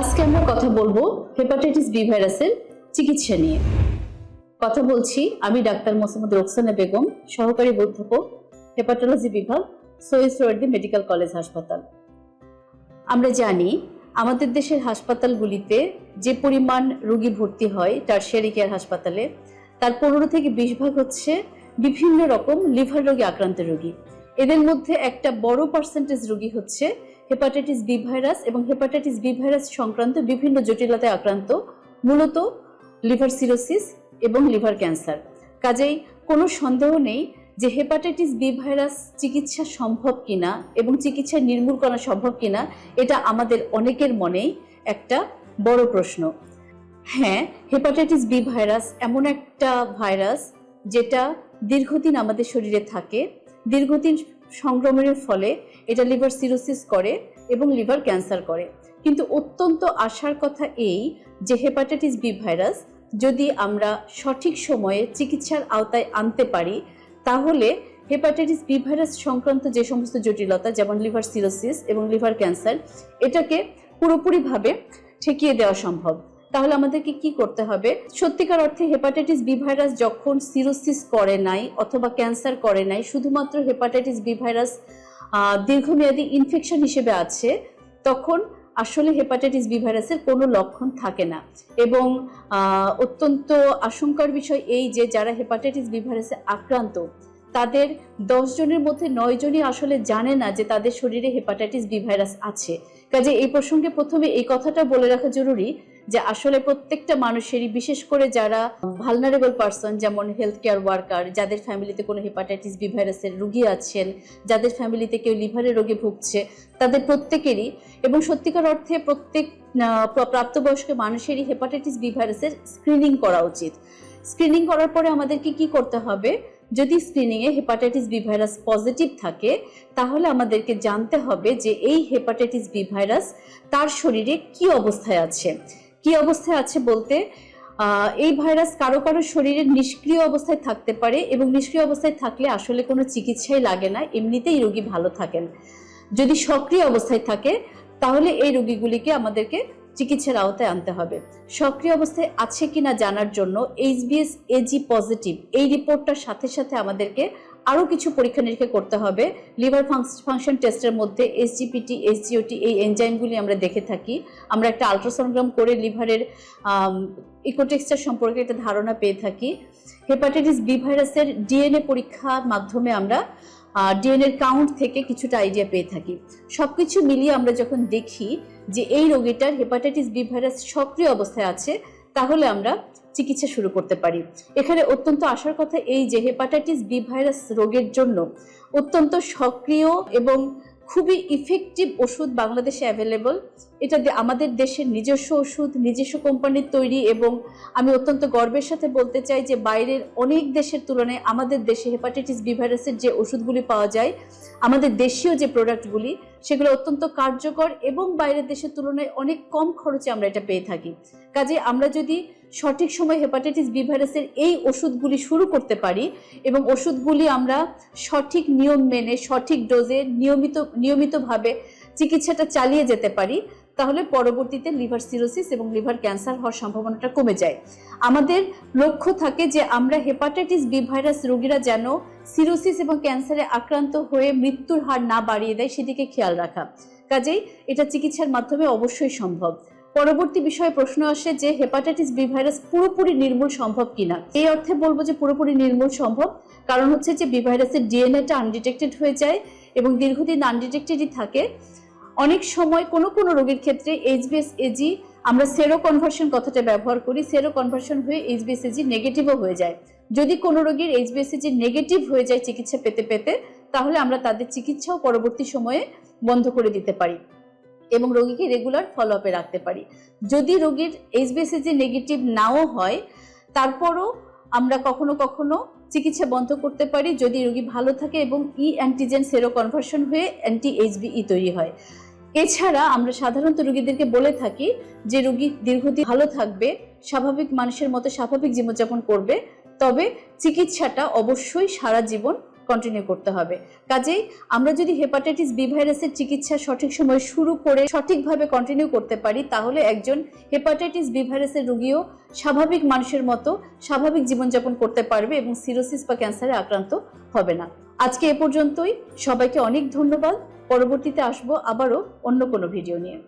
আজকে আমরা কথা বলব হেপাটাইটিস বি ভাইরাসের চিকিৎসা নিয়ে। কথা বলছি আমি ডাক্তার মোসাম্মদ রোকসানা বেগম, সহকারী অধ্যাপক হেপাটোলজি বিভাগ, সৈয়দ সোহরার্দি মেডিকেল কলেজ হাসপাতাল। আমরা জানি আমাদের দেশের হাসপাতালগুলিতে যে পরিমাণ রোগী ভর্তি হয় টার্সিয়ারি কেয়ার হাসপাতালে, তার পনেরো থেকে বিশ ভাগ হচ্ছে বিভিন্ন রকম লিভার রোগে আক্রান্ত রোগী। এদের মধ্যে একটা বড় পার্সেন্টেজ রোগী হচ্ছে হেপাটাইটিস বি ভাইরাস এবং হেপাটাইটিস বি ভাইরাস সংক্রান্ত বিভিন্ন জটিলতায় আক্রান্ত, মূলত লিভার সিরোসিস এবং লিভার ক্যান্সার। কাজেই কোনো সন্দেহ নেই যে হেপাটাইটিস বি ভাইরাস চিকিৎসা সম্ভব কিনা এবং চিকিৎসা নির্মূল করা সম্ভব কিনা, এটা আমাদের অনেকের মনেই একটা বড় প্রশ্ন। হ্যাঁ হেপাটাইটিস বি ভাইরাস এমন একটা ভাইরাস যেটা দীর্ঘদিন আমাদের শরীরে থাকে। দীর্ঘদিন সংক্রমণের ফলে এটা লিভার সিরোসিস করে এবং লিভার ক্যান্সার করে। কিন্তু অত্যন্ত আশার কথা এই যে হেপাটাইটিস বি ভাইরাস যদি আমরা সঠিক সময়ে চিকিৎসার আওতায় আনতে পারি, তাহলে হেপাটাইটিস বি ভাইরাস সংক্রান্ত যে সমস্ত জটিলতা, যেমন লিভার সিরোসিস এবং লিভার ক্যান্সার, এটাকে পুরোপুরিভাবে ঠেকিয়ে দেওয়া সম্ভব। তাহলে আমাদেরকে কি করতে হবে? সত্যিকার অর্থে হেপাটাইটিস বি ভাইরাস যখন সিরোসিস করে নাই অথবা ক্যান্সার করে নাই, শুধুমাত্র হেপাটাইটিস বি ভাইরাস দীর্ঘমেয়াদী ইনফেকশন হিসেবে আছে, তখন আসলে হেপাটাইটিস বি ভাইরাসের কোনো লক্ষণ থাকে না। এবং অত্যন্ত আশঙ্কার বিষয় এই যে যারা হেপাটাইটিস বি ভাইরাসে আক্রান্ত, তাদের দশ জনের মধ্যে নয় জনই আসলে জানে না যে তাদের শরীরে হেপাটাইটিস বি ভাইরাস আছে। কাজে এই প্রসঙ্গে প্রথমে এই কথাটা বলে রাখা জরুরি যে আসলে প্রত্যেকটা মানুষেরই, বিশেষ করে যারা ভালনারেবল পারসন যেমন হেলথ কেয়ার ওয়ার্কার যাদের ফ্যামিলিতে কোনো হেপাটাইটিস বি ভাইরাসের রুগী আছেন, যাদের ফ্যামিলিতে কেউ লিভারের রোগে ভুগছে, তাদের প্রত্যেকেরই এবং সত্যিকার অর্থে প্রত্যেক প্রাপ্তবয়স্ক মানুষেরই হেপাটাইটিস বি ভাইরাসের স্ক্রিনিং করা উচিত। স্ক্রিনিং করার পরে আমাদেরকে কি করতে হবে? যদি স্ক্রিনিংয়ে হেপাটাইটিস বি ভাইরাস পজিটিভ থাকে, তাহলে আমাদেরকে জানতে হবে যে এই হেপাটাইটিস বি ভাইরাস তার শরীরে কি অবস্থায় আছে। কি অবস্থায় আছে বলতে এই ভাইরাস কারও কারও শরীরে নিষ্ক্রিয় অবস্থায় থাকতে পারে এবং নিষ্ক্রিয় অবস্থায় থাকলে আসলে কোনো চিকিৎসাই লাগে না, এমনিতেই রোগী ভালো থাকেন। যদি সক্রিয় অবস্থায় থাকে, তাহলে এই রোগীগুলিকে আমাদেরকে চিকিৎসার আওতায় আনতে হবে। সক্রিয় অবস্থায় আছে কিনা জানার জন্য এইচবিএস এজি পজিটিভ, এই রিপোর্টটার সাথে সাথে আমাদেরকে আরও কিছু পরীক্ষা নিরীক্ষা করতে হবে। লিভার ফাংশন টেস্টের মধ্যে এসজিপিটি এসজিওটি এই এনজাইমগুলি আমরা দেখে থাকি। আমরা একটা আলট্রাসোনোগ্রাম করে লিভারের ইকোটেক্সচার সম্পর্কে একটা ধারণা পেয়ে থাকি। হেপাটাইটিস বি ভাইরাসের ডিএনএ পরীক্ষার মাধ্যমে আমরা ডিএনএর কাউন্ট থেকে কিছুটা আইডিয়া পেয়ে থাকি। সবকিছু মিলিয়ে আমরা যখন দেখি যে এই রোগীটার হেপাটাইটিস বি ভাইরাস সক্রিয় অবস্থায় আছে তাহলে আমরা চিকিৎসা শুরু করতে পারি। এখানে অত্যন্ত আসার কথা এই যে হেপাটাইটিস বি ভাইরাস রোগের জন্য অত্যন্ত সক্রিয় এবং খুবই ইফেক্টিভ ওষুধ বাংলাদেশে অ্যাভেলেবল এটা আমাদের দেশের নিজস্ব ওষুধ, নিজস্ব কোম্পানির তৈরি এবং আমি অত্যন্ত গর্বের সাথে বলতে চাই যে বাইরের অনেক দেশের তুলনায় আমাদের দেশে হেপাটাইটিস বি ভাইরাসের যে ওষুধগুলি পাওয়া যায়, আমাদের দেশীয় যে প্রোডাক্টগুলি সেগুলো অত্যন্ত কার্যকর এবং বাইরের দেশের তুলনায় অনেক কম খরচে আমরা এটা পেয়ে থাকি। কাজে আমরা যদি সঠিক সময় হেপাটাইটিস বি ভাইরাসের এই ওষুধগুলি শুরু করতে পারি এবং ওষুধগুলি আমরা সঠিক নিয়ম মেনে, সঠিক ডোজে নিয়মিত, নিয়মিতভাবে চিকিৎসাটা চালিয়ে যেতে পারি তাহলে পরবর্তীতে লিভার সিরোসিস এবং লিভার ক্যান্সার হওয়ার সম্ভাবনাটা কমে যায়। আমাদের লক্ষ্য থাকে যে আমরা হেপাটাইটিস বি ভাইরাস রোগীরা যেন সিরোসিস এবং ক্যান্সারে আক্রান্ত হয়ে মৃত্যুর হার না বাড়িয়ে দেয় সেদিকে খেয়াল রাখা। কাজেই এটা চিকিৎসার মাধ্যমে অবশ্যই সম্ভব। পরবর্তী বিষয়ে প্রশ্ন আসে যে হেপাটাইটিস বি ভাইরাস পুরোপুরি নির্মূল সম্ভব কিনা? এই অর্থে বলব যে পুরোপুরি নির্মূল সম্ভব। কারণ হচ্ছে যে বি ভাইরাসের ডিএনএটা আনডিটেক্টেড হয়ে যায় এবং দীর্ঘদিন আনডিটেক্টেডই থাকে। অনেক সময় কোনো কোনো রোগীর ক্ষেত্রে এইচবিএস এজি আমরা সেরো কনভার্সন কথাটা ব্যবহার করি সেরো কনভার্সন হয়ে এইচবিএস এজি নেগেটিভও হয়ে যায়। যদি কোনো রোগীর এইচবিএস এজি নেগেটিভ হয়ে যায় চিকিৎসা পেতে পেতে, তাহলে আমরা তাদের চিকিৎসাও পরবর্তী সময়ে বন্ধ করে দিতে পারি এবং রোগীকে রেগুলার ফলো আপে রাখতে পারি। যদি রোগীর এইচবিএসএজি নেগেটিভ নাও হয়, তারপরও আমরা কখনো কখনো চিকিৎসা বন্ধ করতে পারি যদি রোগী ভালো থাকে এবং ই অ্যান্টিজেন সেরো কনভার্সন হয়ে অ্যান্টি এইচবিই তৈরি হয়। এছাড়া আমরা সাধারণত রোগীদেরকে বলে থাকি যে রোগী দীর্ঘদিন ভালো থাকবে, স্বাভাবিক মানুষের মতো স্বাভাবিক জীবনযাপন করবে, তবে চিকিৎসাটা অবশ্যই সারা জীবন কন্টিনিউ করতে হবে। কাজেই আমরা যদি হেপাটাইটিস বি ভাইরাসের চিকিৎসা সঠিক সময় শুরু করে সঠিকভাবে কন্টিনিউ করতে পারি, তাহলে একজন হেপাটাইটিস বি ভাইরাসের রোগীও স্বাভাবিক মানুষের মতো স্বাভাবিক জীবনযাপন করতে পারবে এবং সিরোসিস বা ক্যান্সারে আক্রান্ত হবে না। আজকে এ পর্যন্তই। সবাইকে অনেক ধন্যবাদ। পরবর্তীতে আসব আবারও অন্য কোনো ভিডিও নিয়ে।